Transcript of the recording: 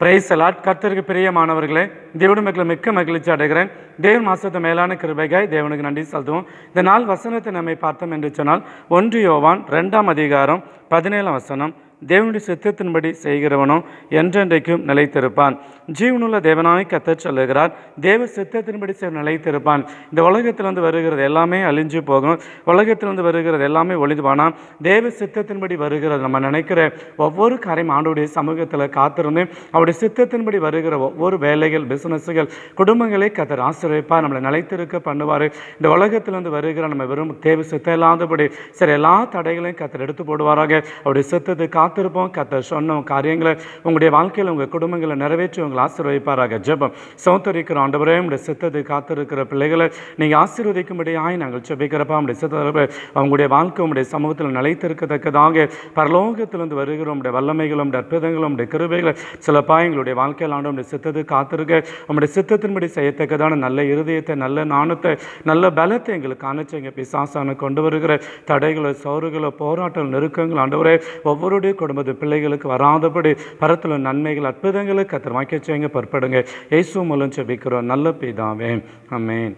Price allot கர்த்தருக்கு பிரியமானவர்களே தேவனுடைய மக்கள் மிக்க மகிழ்ச்சி அடைகிறேன். தேவன் மாசத்தை மேலான கிருபைகாய் தேவனுக்கு நன்றி செலுத்துவோம். இந்த நாள் வசனத்தை நம்மை பார்த்தோம் என்று சொன்னால் ஒன்று யோவான் ரெண்டாம் அதிகாரம் பதினேழாம் வசனம். தேவனுடைய சித்தத்தின்படி செய்கிறவனோ என்றென்றைக்கும் நிலைத்திருப்பான். ஜீவனுள்ள தேவனாய் கத்தச் சொல்லுகிறார் தேவ சித்தத்தின்படி செய் நிலைத்திருப்பான். இந்த உலகத்திலிருந்து வருகிறது எல்லாமே அழிஞ்சு போகும். உலகத்திலிருந்து வருகிறது எல்லாமே ஒளிதுவானா தேவ சித்தத்தின்படி வருகிறது. நம்ம நினைக்கிற ஒவ்வொரு காரியம் ஆண்டுடைய சமூகத்தில் காத்திருந்து அவருடைய சித்தத்தின்படி வருகிற ஒவ்வொரு வேலைகள் பிசினஸ்கள் குடும்பங்களை கத்தர் ஆசீர்வதிப்பார் நம்மளை நிலைத்திருக்க பண்ணுவார். இந்த உலகத்திலிருந்து வருகிற நம்ம வெறும் தேவ சித்தம் இல்லாதபடி சரி எல்லா தடைகளையும் கத்தர் எடுத்து போடுவாராக. அவருடைய சித்தத்துக்கு காத்திருப்போம். கத்தர் சொன்ன காரியங்களை உங்களுடைய வாழ்க்கையில் உங்கள் குடும்பங்களை நிறைவேற்றி உங்களை ஆசீர்வதிப்பாராக. ஜெபம். சௌத்தரிக்கிற ஆண்டவரே உங்களுடைய சித்தத்தை காத்திருக்கிற பிள்ளைகளை நீங்கள் ஆசீர்வதிக்கும்படியாய் நாங்கள் ஜெபிக்கிறப்பா. உங்களுடைய சித்தத்தை அவங்களுடைய வாழ்க்கை உங்களுடைய சமூகத்தில் நிலைத்திருக்கத்தக்கதாக பரலோகத்திலிருந்து வருகிற உங்களுடைய வல்லமைகளும் அற்புதங்களும் உடைய கிருபைகளை சிலப்பா எங்களுடைய வாழ்க்கையில் ஆண்டு உங்களுடைய சித்தத்தை காத்திருக்க உங்களுடைய சித்தத்தின்படி செய்யத்தக்கதான நல்ல இருதயத்தை நல்ல நாணத்தை நல்ல பலத்தை எங்களுக்கு அணைச்சிங்க பிசாசான கொண்டு வருகிற தடைகளை சோறுகளை போராட்டங்கள் நெருக்கங்கள் ஆண்டவரே ஒவ்வொருடைய குடும்பத்து பிள்ளைகளுக்கு வராதபடி பரத்தில் நன்மைகள் அற்புதங்களை கத்திர வாக்கிய செய்யுங்க பொறுப்படுங்க. இயேசு மூலம் செபிக்கிறோம் நல்ல பிதாவே. அமேன்